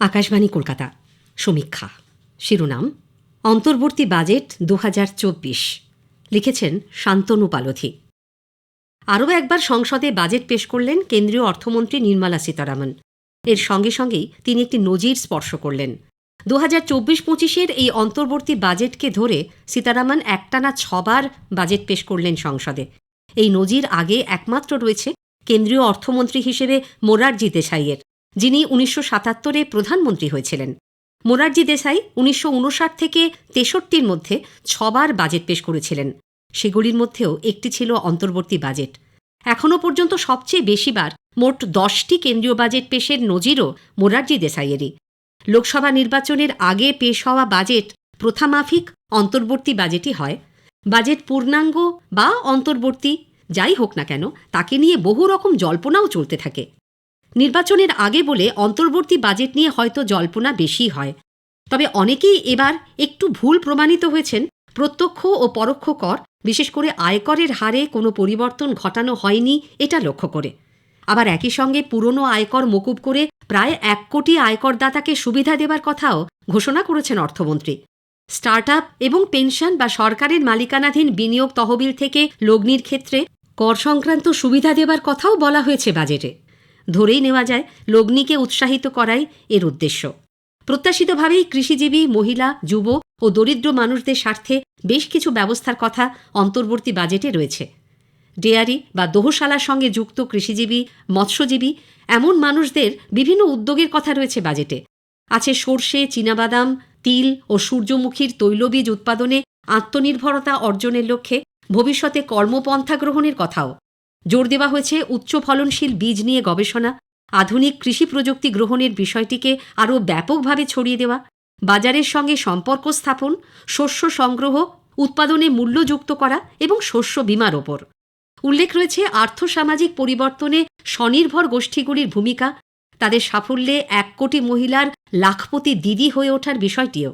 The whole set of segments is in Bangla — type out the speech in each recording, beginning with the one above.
আকাশবাণী কলকাতা। সমীক্ষা। শিরোনাম, অন্তর্বর্তী বাজেট দু হাজার চব্বিশ। লিখেছেন শান্তনু পালথি। আরও একবার সংসদে বাজেট পেশ করলেন কেন্দ্রীয় অর্থমন্ত্রী নির্মলা সীতারামন। এর সঙ্গে সঙ্গেই তিনি একটি নজির স্পর্শ করলেন। দু হাজার চব্বিশ পঁচিশের এই অন্তর্বর্তী বাজেটকে ধরে সীতারামন একটানা ছবার বাজেট পেশ করলেন সংসদে। এই নজির আগে একমাত্র রয়েছে কেন্দ্রীয় অর্থমন্ত্রী হিসেবে মোরারজি দেশাইয়ের। যিনি উনিশশো সাতাত্তরে প্রধানমন্ত্রী হয়েছিলেন। মোরারজি দেশাই উনিশশো উনষাট থেকে তেষট্টির মধ্যে ছবার বাজেট পেশ করেছিলেন। সেগুলির মধ্যেও একটি ছিল অন্তর্বর্তী বাজেট। এখনও পর্যন্ত সবচেয়ে বেশিবার মোট দশটি কেন্দ্রীয় বাজেট পেশের নজিরও মোরারজি দেশাইয়েরই। লোকসভা নির্বাচনের আগে পেশ হওয়া বাজেট প্রথামাফিক অন্তর্বর্তী বাজেটই হয়। বাজেট পূর্ণাঙ্গ বা অন্তর্বর্তী, যাই হোক না কেন, তাকে নিয়ে বহু রকম জল্পনাও চলতে থাকে। নির্বাচনের আগে বলে অন্তর্বর্তী বাজেট নিয়ে হয়তো জল্পনা বেশি হয়। তবে অনেকেই এবার একটু ভুল প্রমাণিত হয়েছেন। প্রত্যক্ষ ও পরোক্ষ কর, বিশেষ করে আয়করের হারে কোনো পরিবর্তন ঘটানো হয়নি এটা লক্ষ্য করে। আবার একই সঙ্গে পুরনো আয়কর মকুব করে প্রায় এক কোটি আয়করদাতাকে সুবিধা দেবার কথাও ঘোষণা করেছেন অর্থমন্ত্রী। স্টার্ট এবং পেনশন বা সরকারের মালিকানাধীন বিনিয়োগ তহবিল থেকে লগ্নির ক্ষেত্রে কর সংক্রান্ত সুবিধা দেবার কথাও বলা হয়েছে বাজেটে। ধরেই নেওয়া যায় লগ্নিকে উৎসাহিত করাই এর উদ্দেশ্য। প্রত্যাশিতভাবেই কৃষিজীবী, মহিলা, যুব ও দরিদ্র মানুষদের স্বার্থে বেশ কিছু ব্যবস্থার কথা অন্তর্বর্তী বাজেটে রয়েছে। ডেয়ারি বা দোহশালার সঙ্গে যুক্ত কৃষিজীবী, মৎস্যজীবী এমন মানুষদের বিভিন্ন উদ্যোগের কথা রয়েছে বাজেটে। আছে সর্ষে, চীনাবাদাম, তিল ও সূর্যমুখীর তৈলবীজ উৎপাদনে আত্মনির্ভরতা অর্জনের লক্ষ্যে ভবিষ্যতে কর্মপন্থা গ্রহণের কথাও। জোর দেওয়া হয়েছে উচ্চ ফলনশীল বীজ নিয়ে গবেষণা, আধুনিক কৃষি প্রযুক্তি গ্রহণের বিষয়টিকে আরও ব্যাপকভাবে ছড়িয়ে দেওয়া, বাজারের সঙ্গে সম্পর্ক স্থাপন, শস্য সংগ্রহ, উৎপাদনে মূল্যযুক্ত করা এবং শস্য বীমার ওপর। উল্লেখ রয়েছে আর্থসামাজিক পরিবর্তনে স্বনির্ভর গোষ্ঠীগুলির ভূমিকা, তাদের সাফল্যে এক কোটি মহিলার লাখপতি দিদি হয়ে ওঠার বিষয়টিও।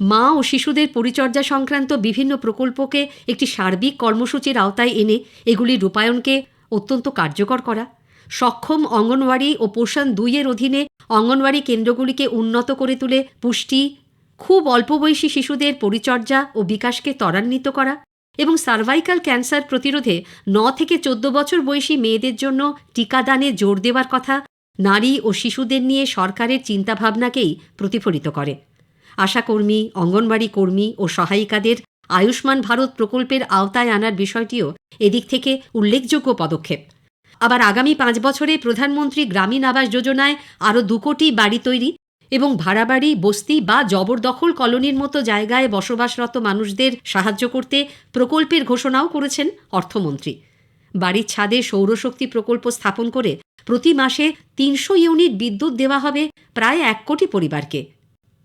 মা ও শিশুদের পরিচর্যা সংক্রান্ত বিভিন্ন প্রকল্পকে একটি সার্বিক কর্মসূচির আওতায় এনে এগুলি রূপায়ণকে অত্যন্ত কার্যকর করা। সক্ষম অঙ্গনওয়াড়ি ও পোষণ দুইয়ের অধীনে অঙ্গনওয়াড়ি কেন্দ্রগুলিকে উন্নত করে তুলে পুষ্টি, খুব অল্প বয়সী শিশুদের পরিচর্যা ও বিকাশকে ত্বরান্বিত করা এবং সার্ভাইকাল ক্যান্সার প্রতিরোধে ন থেকে চোদ্দ বছর বয়সী মেয়েদের জন্য টিকাদানে জোর দেওয়ার কথা নারী ও শিশুদের নিয়ে সরকারের চিন্তাভাবনাকেই প্রতিফলিত করে। আশাকর্মী, অঙ্গনবাড়ি কর্মী ও সহায়িকাদের আয়ুষ্মান ভারত প্রকল্পের আওতায় আনার বিষয়টিও এদিক থেকে উল্লেখযোগ্য পদক্ষেপ। আবার আগামী পাঁচ বছরে প্রধানমন্ত্রী গ্রামীণ আবাস যোজনায় আরও দু কোটি বাড়ি তৈরি এবং ভাড়াবাড়ি, বস্তি বা জবরদখল কলোনির মতো জায়গায় বসবাসরত মানুষদের সাহায্য করতে প্রকল্পের ঘোষণাও করেছেন অর্থমন্ত্রী। বাড়ির ছাদে সৌরশক্তি প্রকল্প স্থাপন করে প্রতি মাসে তিনশো ইউনিট বিদ্যুৎ দেওয়া হবে প্রায় এক কোটি পরিবারকে।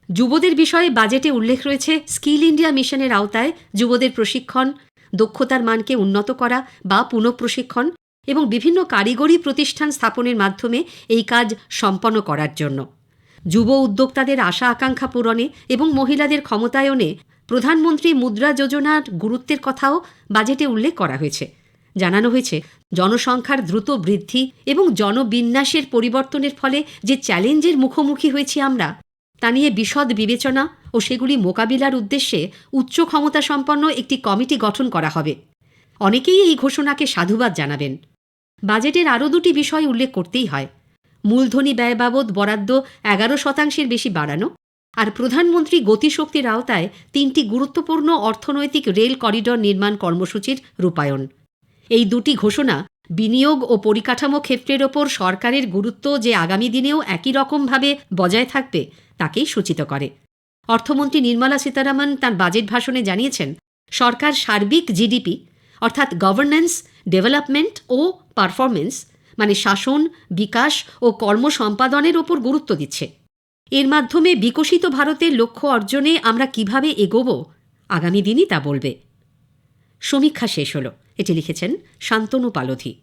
যুবদের বিষয়ে বাজেটে উল্লেখ রয়েছে স্কিল ইন্ডিয়া মিশনের আওতায় যুবদের প্রশিক্ষণ, দক্ষতার মানকে উন্নত করা বা পুনঃপ্রশিক্ষণ এবং বিভিন্ন কারিগরি প্রতিষ্ঠান স্থাপনের মাধ্যমে এই কাজ সম্পন্ন করার জন্য। যুব উদ্যোক্তাদের আশা আকাঙ্ক্ষা পূরণে এবং মহিলাদের ক্ষমতায়নে প্রধানমন্ত্রী মুদ্রা যোজনার গুরুত্বের কথাও বাজেটে উল্লেখ করা হয়েছে। জানানো হয়েছে, জনসংখ্যার দ্রুত বৃদ্ধি এবং জনবিন্যাসের পরিবর্তনের ফলে যে চ্যালেঞ্জের মুখোমুখি হয়েছি আমরা তা নিয়ে বিশদ বিবেচনা ও সেগুলি মোকাবিলার উদ্দেশ্যে উচ্চ ক্ষমতা সম্পন্ন একটি কমিটি গঠন করা হবে। অনেকেই এই ঘোষণাকে সাধুবাদ জানাবেন। বাজেটের আরও দুটি বিষয় উল্লেখ করতেই হয়। মূলধনী ব্যয় বাবদ বরাদ্দ এগারো শতাংশের বেশি বাড়ানো আর প্রধানমন্ত্রী গতিশক্তির আওতায় তিনটি গুরুত্বপূর্ণ অর্থনৈতিক রেল করিডর নির্মাণ কর্মসূচির রূপায়ণ। এই দুটি ঘোষণা বিনিয়োগ ও পরিকাঠামো ক্ষেত্রের ওপর সরকারের গুরুত্ব যে আগামী দিনেও একই রকমভাবে বজায় থাকবে, তাকেই সূচিত করে। অর্থমন্ত্রী নির্মলা সীতারামন তাঁর বাজেট ভাষণে জানিয়েছেন, সরকার সার্বিক জিডিপি, অর্থাৎ গভর্নেন্স ডেভেলপমেন্ট ও পারফরমেন্স মানে শাসন, বিকাশ ও কর্ম সম্পাদনের ওপর গুরুত্ব দিচ্ছে। এর মাধ্যমে বিকশিত ভারতের লক্ষ্য অর্জনে আমরা কীভাবে এগোব, আগামী দিনই তা বলবে। সমীক্ষা শেষ হল। এটি লিখেছেন শান্তনু পালধি।